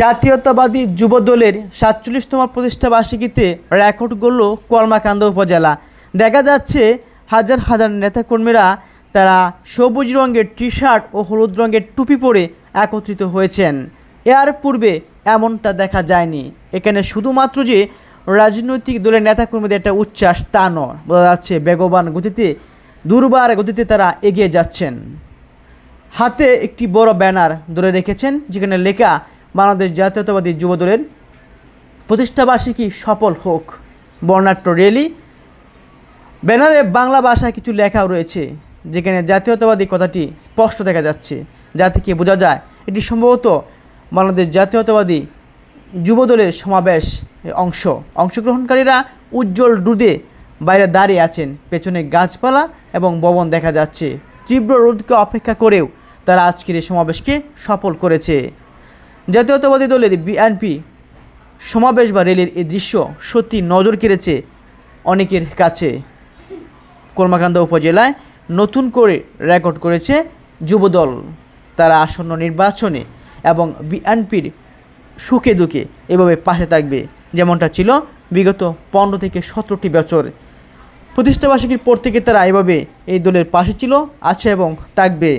জাতীয়তাবাদী যুবদলের সাতচল্লিশতম প্রতিষ্ঠা বার্ষিকীতে রেকর্ড গড়ল কলমাকান্দা উপজেলা। দেখা যাচ্ছে, হাজার হাজার নেতাকর্মীরা তারা সবুজ রঙের টি শার্ট ও হলুদ রঙের টুপি পরে একত্রিত হয়েছেন। এর পূর্বে এমনটা দেখা যায়নি। এখানে শুধুমাত্র যে রাজনৈতিক দলের নেতাকর্মীদের একটা উচ্ছ্বাস তা নয়। বোঝা যাচ্ছে, বেগবান গতিতে, দুর্বার গতিতে তারা এগিয়ে যাচ্ছেন। হাতে একটি বড় ব্যানার ধরে রেখেছেন, যেখানে লেখা বাংলাদেশ জাতীয়তাবাদী যুবদলের প্রতিষ্ঠাবার্ষিকী সফল হোক। বর্ণাঢ্য রেলি ব্যানারে বাংলা ভাষায় কিছু লেখাও রয়েছে, যেখানে জাতীয়তাবাদী কথাটি স্পষ্ট দেখা যাচ্ছে। যা থেকে বোঝা যায়, এটি সম্ভবত বাংলাদেশ জাতীয়তাবাদী যুবদলের সমাবেশ অংশ। অংশগ্রহণকারীরা উজ্জ্বল রোদে বাইরে দাঁড়িয়ে আছেন। পেছনে গাছপালা এবং ভবন দেখা যাচ্ছে। তীব্র রোদকে অপেক্ষা করেও তারা আজকের এই সমাবেশকে সফল করেছে। জাতীয়তাবাদী দলের বিএনপি সমাবেশ বা রেলের এই দৃশ্য সত্যি নজর কেড়েছে অনেকের কাছে। কর্মাকান্দা উপজেলায় নতুন করে রেকর্ড করেছে যুবদল। তারা আসন্ন নির্বাচনে এবং বিএনপির সুখে দুঃখে এভাবে পাশে থাকবে। যেমনটা ছিল বিগত পনেরো থেকে সতেরোটি বছর। প্রতিষ্ঠাবার্ষিকীর পর থেকে তারা এভাবে এই দলের পাশে ছিল, আছে এবং থাকবে।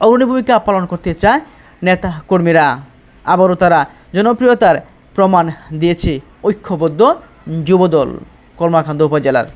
অগ্রণী ভূমিকা পালন করতে চায় নেতা কর্মীরা আবারও তারা জনপ্রিয়তার প্রমাণ দিয়েছে ঐক্যবদ্ধ যুবদল কর্মাকান্ত উপজেলার।